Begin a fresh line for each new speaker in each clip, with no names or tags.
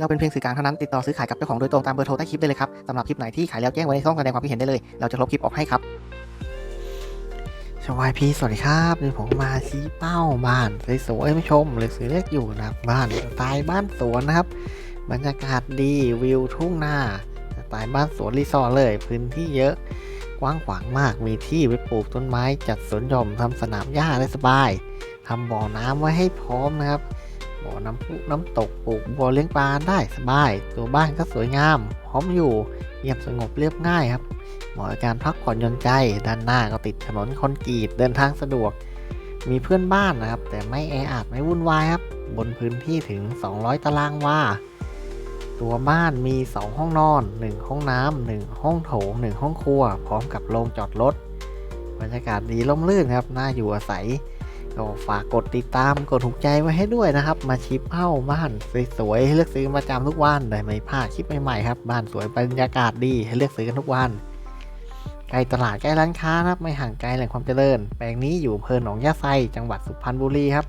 เราเป็นเพียงสื่อกลางเท่านั้นติดต่อซื้อขายกับเจ้าของโดยตรงตามเบอร์โทรใต้คลิปได้เลยครับสำหรับคลิปไหนที่ขายแล้วแจ้งไว้ในช่องแสดงความคิดเห็นได้เลย เราจะลบคลิปออกให้ครับสวัสดีสวัสดีครับนี่ผมมาชี้เป้าบ้านสวยๆไม่ชมหรือซื้อเล็กอยู่นะครับบ้านสไตล์บ้านสวนนะครับ บรรยากาศดีวิวทุ่งนาสไตล์บ้านสวนรีสอร์ทเลย พื้นที่เยอะกว้างขวางมากมีที่ไว้ปลูกต้นไม้จัดสวนหย่อมทำสนามหญ้าได้สบายทำบ่อน้ำไว้ให้พร้อมนะครับ บ่อน้ำพุน้ำตกปลูกบ่อเลี้ยงปลาได้สบาย ตัวบ้านก็สวยงามพร้อมอยู่เงียบสงบเรียบง่ายครับเหมาะกับการพักผ่อนหย่อนใจ ด้านหน้าก็ติดถนนคอนกรีตเดินทางสะดวก มีเพื่อนบ้านนะครับ แต่ไม่แออัดไม่วุ่นวายครับ บนพื้นที่ถึง 200 ตารางวาตัวบ้านมี 2 ห้องนอน 1 ห้องน้ำ1ห้องโถง 1 ห้องครัว พร้อมกับโรงจอดรถบรรยากาศดีร่มรื่นครับน่าอยู่อาศัย ก็ฝากกดติดตามกดถูกใจไว้ให้ด้วยนะครับ มาชิปเป้าบ้านสวยๆให้เลือกซื้อประจำทุกวันได้ไม่พลาดคลิปใหม่ๆครับบ้านสวยบรรยากาศดีให้เลือกซื้อกันทุกวันใกล้ตลาดใกล้ร้านค้านะครับไม่ห่างไกลแหล่งความเจริญ แปลงนี้อยู่อำเภอหนองยาไซจังหวัดสุพรรณบุรีครับ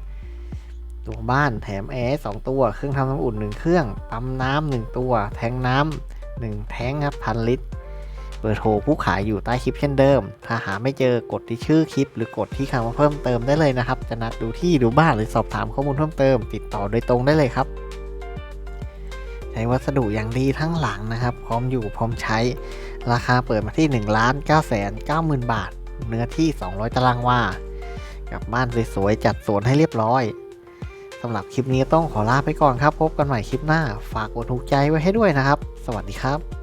ตัวบ้านแถมแอร์สองตัว เครื่องทำน้ำอุ่นหนึ่งเครื่อง ปั๊มน้ำหนึ่งตัว แทงน้ำหนึ่งแทงครับพันลิตร เบอร์โทรผู้ขายอยู่ใต้คลิปเช่นเดิม ถ้าหาไม่เจอกดที่ชื่อคลิป หรือกดที่คำว่าเพิ่มเติมได้เลยนะครับ จะนัดดูที่ดูบ้านหรือสอบถามข้อมูลเพิ่มเติม ติดต่อโดยตรงได้เลยครับ ใช้วัสดุอย่างดีทั้งหลังนะครับ พร้อมอยู่พร้อมใช้ ราคาเปิดมาที่1ล้าน9แสน9หมื่นบาท เนื้อที่ 200 ตารางวากับบ้านสวยๆจัดสวนให้เรียบร้อยสำหรับคลิปนี้ต้องขอลาไปก่อนครับ พบกันใหม่คลิปหน้า ฝากกดถูกใจไว้ให้ด้วยนะครับ สวัสดีครับ